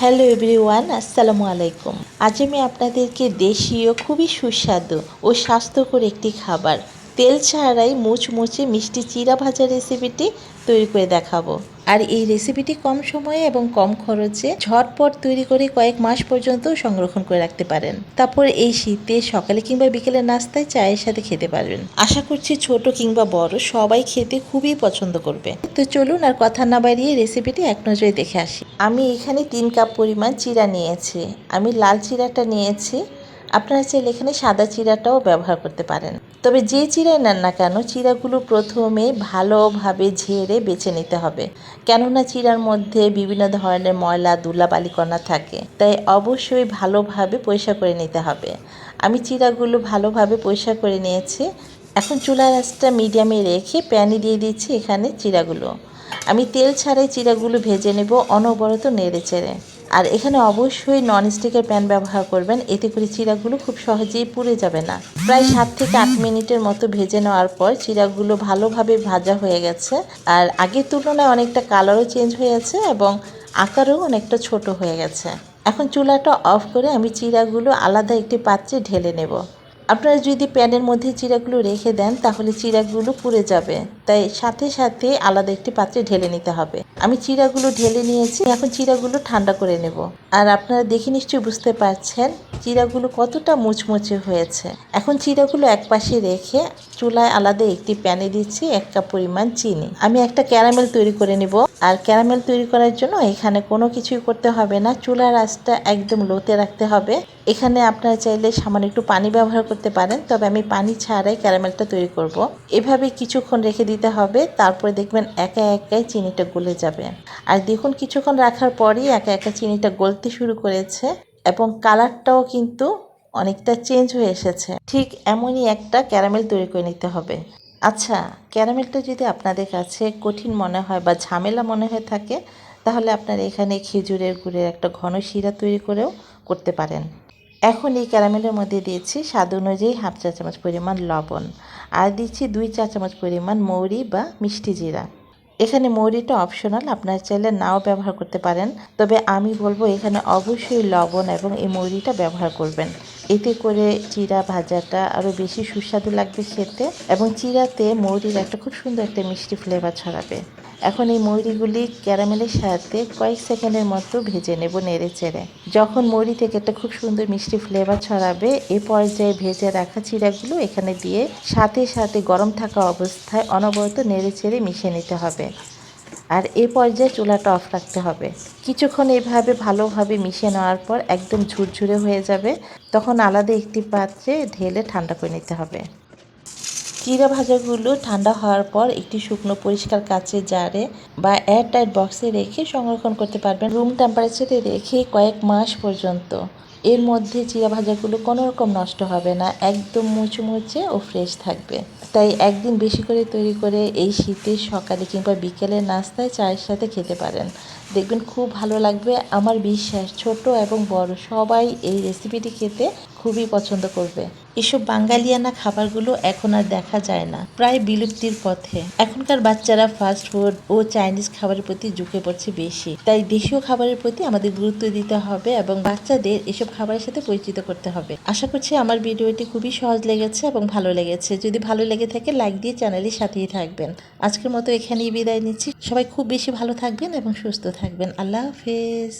Hello everyone আসসালামু আলাইকুম। আজ আমি আপনাদেরকে দেশীয় খুবই সুস্বাদু ও স্বাস্থ্যকর একটি খাবার তেল ছাড়াই মুচমুচে মিষ্টি চিরা ভাজা রেসিপিটি তৈরি করে দেখাবো। আর এই রেসিপিটি কম সময়ে এবং কম খরচে ঝটপট তৈরি করে কয়েক মাস পর্যন্ত সংরক্ষণ করে রাখতে পারেন। তারপর এই শীতে সকালে কিংবা বিকেলে নাস্তায় চায়ের সাথে খেতে পারবেন। আশা করছি ছোট কিংবা বড় সবাই খেতে খুবই পছন্দ করবে। তো চলুন আর কথা না বাড়িয়ে রেসিপিটি এক নজরে দেখে আসি। আমি এখানে তিন কাপ পরিমাণ চিরা নিয়েছি। আমি লাল চিরাটা নিয়েছি। আপনারা চাইলে এখানে সাদা চিরাটাও ব্যবহার করতে পারেন। তবে যে চিরাই নেন না কেন, চিরাগুলো প্রথমে ভালোভাবে ঝেড়ে বেছে নিতে হবে। কেননা চিরার মধ্যে বিভিন্ন ধরনের ময়লা, দুলা, বালিকণা থাকে। তাই অবশ্যই ভালোভাবে পরিষ্কার করে নিতে হবে। আমি চিরাগুলো ভালোভাবে পরিষ্কার করে নিয়েছি। এখন চুলার আঁচটা মিডিয়ামে রেখে প্যানে দিয়ে দিচ্ছি এখানে চিরাগুলো। আমি তেল ছাড়াই চিরাগুলো ভেজে নেব অনবরত নেড়ে চেড়ে। আর এখানে অবশ্যই ননস্টিকের প্যান ব্যবহার করবেন। এতে করে চিরাগুলো খুব সহজেই পুড়ে যাবে না। প্রায় সাত থেকে আট মিনিটের মতো ভেজে নেওয়ার পর চিরাগুলো ভালোভাবে ভাজা হয়ে গেছে। আর আগের তুলনায় অনেকটা কালারও চেঞ্জ হয়ে গেছে এবং আকারও অনেকটা ছোট হয়ে গেছে। এখন চুলাটা অফ করে আমি চিরাগুলো আলাদা একটি পাত্রে ঢেলে নেব। আপনারা যদি প্যানের মধ্যে চিরাগুলো রেখে দেন, তাহলে চিরাগুলো পুড়ে যাবে। তাই সাথে সাথে আলাদা একটি পাত্রে ঢেলে নিতে হবে। আমি চিরাগুলো ঢেলে নিয়েছি, এখন চিরাগুলো ঠান্ডা করে নেব। আর আপনারা দেখে নিশ্চয়ই বুঝতে পারছেন, চিরাগুলো কতটা মুচমুচে হয়েছে। এখন চিরাগুলো এক পাশে রেখে চুলায় আলাদা একটি প্যানে দিচ্ছি এক কাপ পরিমাণ চিনি। আমি একটা ক্যারামেল তৈরি করে নেব। আর ক্যারামেল তৈরি করার জন্য এখানে কোনো কিছুই করতে হবে না। চুলার আঁচটা একদম লোতে রাখতে হবে। এখানে আপনারা চাইলে সামান্য একটু পানি ব্যবহার করতে পারেন, তবে আমি পানি ছাড়াই ক্যারামেলটা তৈরি করব। এভাবে কিছুক্ষণ রেখে দিতে হবে, তারপরে দেখবেন একা একাই চিনিটা গলে যাবে। আর দেখুন, কিছুক্ষণ রাখার পরই একা একা চিনিটা গলতে শুরু করেছে এবং কালারটাও কিন্তু অনেকটা চেঞ্জ হয়ে এসেছে। ঠিক এমনই একটা ক্যারামেল তৈরি করে নিতে হবে। আচ্ছা ক্যারামেলটা যদি আপনাদের কাছে কঠিন মনে হয় বা ঝামেলা মনে হয়ে থাকে, তাহলে আপনারা এখানে খেজুরের গুড়ের একটা ঘন শিরা তৈরি করেও করতে পারেন। এখন এই ক্যারামেলের মধ্যে দিয়েছি স্বাদ অনুযায়ী হাফ চা চামচ পরিমাণ লবণ আর দিচ্ছি দুই চা চামচ পরিমাণ মৌরি বা মিষ্টি জিরা। এখানে মৌরিটা অপশনাল আপনারা চাইলে নাও ব্যবহার করতে পারেন। তবে আমি বলব এখানে অবশ্যই লবণ এবং এই মৌরিটা ব্যবহার করবেন। এতে করে চিরা ভাজাটা আরও বেশি সুস্বাদু লাগবে খেতে এবং চিরাতে মৌরির একটা খুব সুন্দর একটা মিষ্টি ফ্লেভার ছড়াবে। এখন এই মৌরিগুলি ক্যারামেলের সাথে কয়েক সেকেন্ডের মতো ভেজে নেব নেড়ে চেড়ে। যখন মৌরি থেকে একটা খুব সুন্দর মিষ্টি ফ্লেভার ছড়াবে, এ পর্যায়ে ভেজে রাখা চিরাগুলো এখানে দিয়ে সাথে সাথে গরম থাকা অবস্থায় অনবরত নেড়ে চেড়ে মিশিয়ে নিতে হবে। আর এ পর্যায়ে চুলাটা অফ রাখতে হবে। কিছুক্ষণ এভাবে ভালোভাবে মিশিয়ে নেওয়ার পর একদম ঝুরঝুরে হয়ে যাবে। তখন আলাদা একটি পাত্রে ঢেলে ঠান্ডা করে নিতে হবে। চিরা ভাজাগুলো ঠান্ডা হওয়ার পর একটি শুকনো পরিষ্কার কাচে জারে বা এয়ার টাইট বক্সে রেখে সংরক্ষণ করতে পারবেন। রুম টেম্পারেচারে রেখে কয়েক মাস পর্যন্ত। এর মধ্যে চিরা ভাজাগুলো কোনো রকম নষ্ট হবে না, একদম মুচমুচে ও ফ্রেশ থাকবে। তাই একদিন বেশি করে তৈরি করে এই শীতের সকালে কিংবা বিকেলের নাস্তায় চায়ের সাথে খেতে পারেন। দেখবেন খুব ভালো লাগবে। আমার বিশ্বাস, ছোট এবং বড় সবাই এই রেসিপিটি খেতে খুবই পছন্দ করবে। এসব বাঙালিয়ানা খাবারগুলো এখন আর দেখা যায় না, প্রায় বিলুপ্তির পথে। এখনকার বাচ্চারা ফাস্ট ফুড ও চাইনিজ খাবারের প্রতি ঝুঁকে পড়ছে বেশি। তাই দেশীয় খাবারের প্রতি আমাদের গুরুত্ব দিতে হবে এবং বাচ্চাদের এসব খাবারের সাথে পরিচিত করতে হবে। আশা করছি আমার ভিডিওটি খুবই সহজ লেগেছে এবং ভালো লেগেছে। যদি ভালো লেগে থাকে লাইক দিয়ে চ্যানেলের সাথেই থাকবেন। আজকের মতো এখানেই বিদায় নিচ্ছি। সবাই খুব বেশি ভালো থাকবেন এবং সুস্থ থাকবেন। আল্লাহ হাফেজ।